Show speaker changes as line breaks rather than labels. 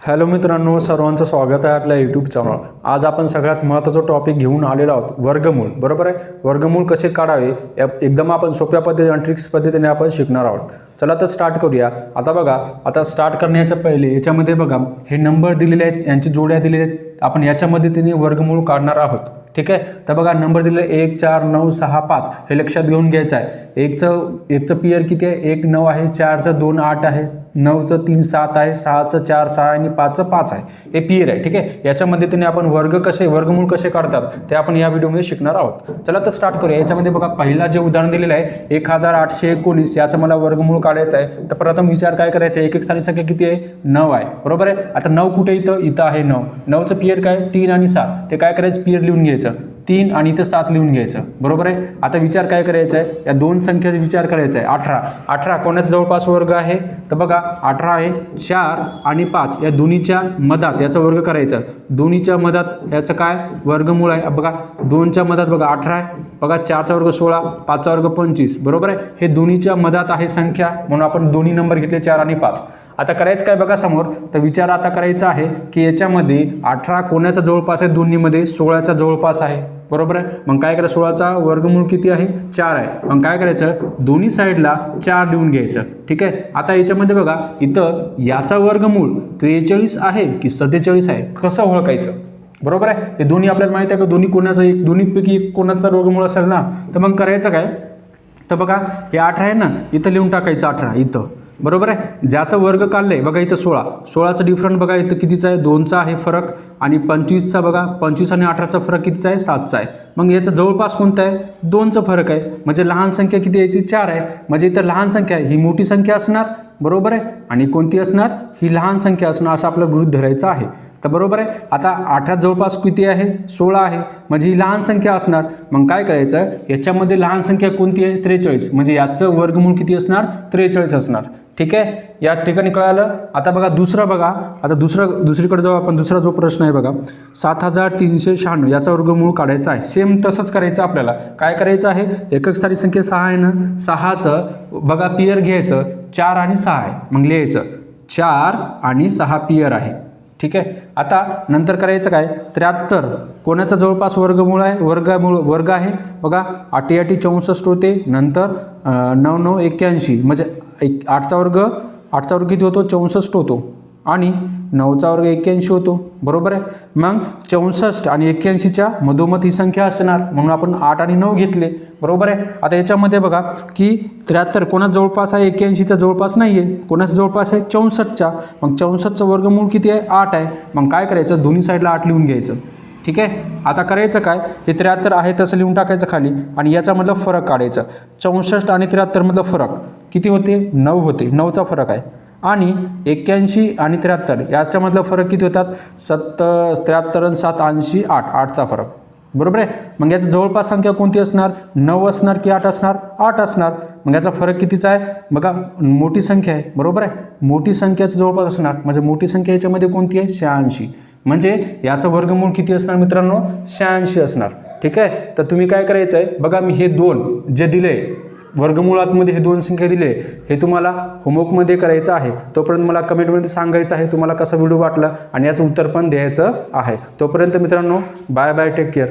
Hello मित्रांनो सर्वांचं स्वागत आहे आपल्या यूट्यूब चॅनल आज आपण सगळ्यात महत्त्वाचा टॉपिक घेऊन आलेलो आहोत वर्गमूळ. बरोबर आहे? वर्गमूळ कसे काढावे? या एकदम आपण सोप्या पद्धतीने आणि ट्रिक्स पद्धतीने आपण शिकणार आहोत. चला तर स्टार्ट करूया. आता बघा आता स्टार्ट करण्याच्या पहिले याच्यामध्ये बघा हे नंबर दिलेले आहेत यांची जोड्या दिलेल्या आहेत. आपण याच्या मदतीने वर्गमूळ काढणार आहोत. ठीक आहे? तर बघा नंबर दिले एक चार नऊ सहा पाच. हे लक्षात घेऊन घ्यायचं आहे. एकचं एकचं पियर किती आहे? एक नऊ आहे. चारचं दोन आठ आहे. नऊचं तीन सात आहे सहाचं चार सहा आणि पाचचं पाच आहे. हे पियर आहे ठीक आहे? याच्या मदतीने आपण वर्ग कसे वर्गमूळ कसे काढतात ते आपण या व्हिडिओमध्ये शिकणार आहोत. चला तर स्टार्ट करूया. याच्यामध्ये बघा पहिला जे उदाहरण दिलेलं आहे एक हजार आठशे एकोणीस याचं मला वर्गमूळ काढायचं आहे. तर प्रथम विचार काय करायचा आहे? एक एक स्थानिक संख्या किती आहे? नऊ आहे. बरोबर आहे? आता नऊ कुठे इथं? इथं आहे नऊ. नऊचं पियर काय? तीन आणि सात. ते काय करायचं? पियर लिहून घ्यायचं. तीन आणि इथं सात लिहून घ्यायचं. बरोबर आहे? आता विचार काय करायचा आहे या दोन संख्येचा विचार करायचा आहे अठरा. अठरा कोणाचा जवळपास वर्ग आहे? तर बघा अठरा आहे चार आणि पाच. या दोन्हीच्या मधात याचा वर्ग करायचा. दोन्हीच्या मधात याचं काय? वर्गमूळ आहे. बघा दोनच्या मधात बघा अठरा आहे. बघा चारचा वर्ग सोळा पाचचा वर्ग पंचवीस. बरोबर आहे? हे दोन्हीच्या मधात आहे संख्या म्हणून आपण दोन्ही नंबर घेतले चार आणि पाच. आता करायचं काय बघा समोर? तर विचार आता करायचा आहे की याच्यामध्ये अठरा कोणाचा जवळपास आहे? दोन्हीमध्ये सोळाचा जवळपास आहे. बरोबर आहे? मग काय करायचं? सोळाचा वर्गमूळ किती आहे? चार आहे. मग काय करायचं? दोन्ही साईडला चार लिहून घ्यायचं. ठीक आहे? आता याच्यामध्ये बघा इथं याचा वर्गमूळ त्रेचाळीस आहे की सत्तेचाळीस आहे? कसं ओळखायचं? बरोबर आहे? हे दोन्ही आपल्याला माहिती आहे का? दोन्ही कोणाचं एक दोन्हीपैकी एक कोणाचा वर्गमूळ असेल ना? तर मग करायचं काय? तर बघा हे अठरा आहे ना इथं लिहून टाकायचं अठरा इथं. बरोबर आहे? ज्याचं वर्ग काढलं आहे बघा इथं सोळा. सोळाचं डिफरंट बघा इथं कितीचा आहे? दोनचा आहे फरक. आणि पंचवीसचा बघा पंचवीस आणि अठराचा फरक कितीचा आहे? सातचा आहे. मग याचं जवळपास कोणतं आहे? दोनचं फरक आहे. म्हणजे लहान संख्या किती याची चार आहे. म्हणजे इथं लहान संख्या आहे. ही मोठी संख्या असणार बरोबर आहे? आणि कोणती असणार? ही लहान संख्या असणार असं आपलं गृहित धरायचं आहे. तर बरोबर आहे. आता अठरा जवळपास किती आहे? सोळा आहे. म्हणजे ही लहान संख्या असणार. मग काय करायचं? याच्यामध्ये लहान संख्या कोणती आहे? त्रेचाळीस. म्हणजे याचं वर्गमूळ किती असणार? त्रेचाळीस असणार. ठीक आहे? या ठिकाणी कळालं? आता बघा दुसरं बघा. आता दुसरं दुसरीकडे जाऊ आपण. दुसरा जो प्रश्न आहे बघा. सात हजार तीनशे शहाण्णव. याचा वर्गमूळ काढायचा आहे. सेम तसंच करायचं आपल्याला. काय करायचं आहे? एकक स्थानी संख्या सहा आहे ना? सहाचं बघा पियर घ्यायचं. चार आणि सहा आहे. मग लिहायचं. चार आणि सहा पियर आहे. ठीक आहे? आता नंतर करायचं काय? त्र्याहत्तर. कोणाचा जवळपास वर्गमूळ आहे? वर्गमूळ वर्ग आहे. बघा आठी आठी चौसष्ट होते. नंतर नऊ नऊ एक्क्याऐंशी. म्हणजे एक आठचा वर्ग आठचा वर्ग किती होतो? चौसष्ट होतो. आणि नऊचा वर्ग एक्क्याऐंशी होतो. बरोबर आहे? मग चौसष्ट आणि एक्क्याऐंशीच्या मधोमध ही संख्या असणार. म्हणून आपण आठ आणि नऊ घेतले. बरोबर आहे? आता याच्यामध्ये बघा की त्र्याहत्तर कोणाच जवळपास आहे? एक्क्याऐंशीचा जवळपास नाही आहे कोणाच जवळपास आहे? चौसष्टच्या मग चौसष्टचं वर्गमूळ किती आहे? आठ आहे. मग काय करायचं? दोन्ही साईडला आठ लिहून घ्यायचं. ठीक आहे? आता करायचं काय? हे त्र्याहत्तर आहे तसं लिहून टाकायचं खाली. आणि याच्यामधलं फरक काढायचं. चौसष्ट आणि त्र्याहत्तरमधलं फरक किती होते? नऊ होते. नऊचा फरक आहे. आणि एक्क्याऐंशी आणि त्र्याहत्तर याच्यामधला फरक किती होतात? सत्तर त्र्याहत्तर आणि सात ऐंशी आठ. आठचा फरक. बरोबर आहे? मग याचं जवळपास संख्या कोणती असणार? नऊ असणार की आठ असणार? आठ असणार. मग याचा फरक कितीचा आहे? बघा मोठी संख्या आहे. बरोबर आहे? मोठी संख्याचं जवळपास असणार. म्हणजे मोठी संख्या याच्यामध्ये कोणती आहे? शहाऐंशी. म्हणजे याचं वर्गमूळ किती असणार मित्रांनो? शहाऐंशी असणार. ठीक आहे? तर तुम्ही काय करायचं आहे बघा मी हे दोन जे दिले वर्गमुळातमध्ये हे दोन संख्या दिले हे तुम्हाला होमवर्कमध्ये करायचं आहे. तोपर्यंत मला कमेंटमध्ये सांगायचं आहे तुम्हाला कसा व्हिडिओ वाटला आणि याचं उत्तर पण द्यायचं आहे. तोपर्यंत मित्रांनो बाय बाय टेक केअर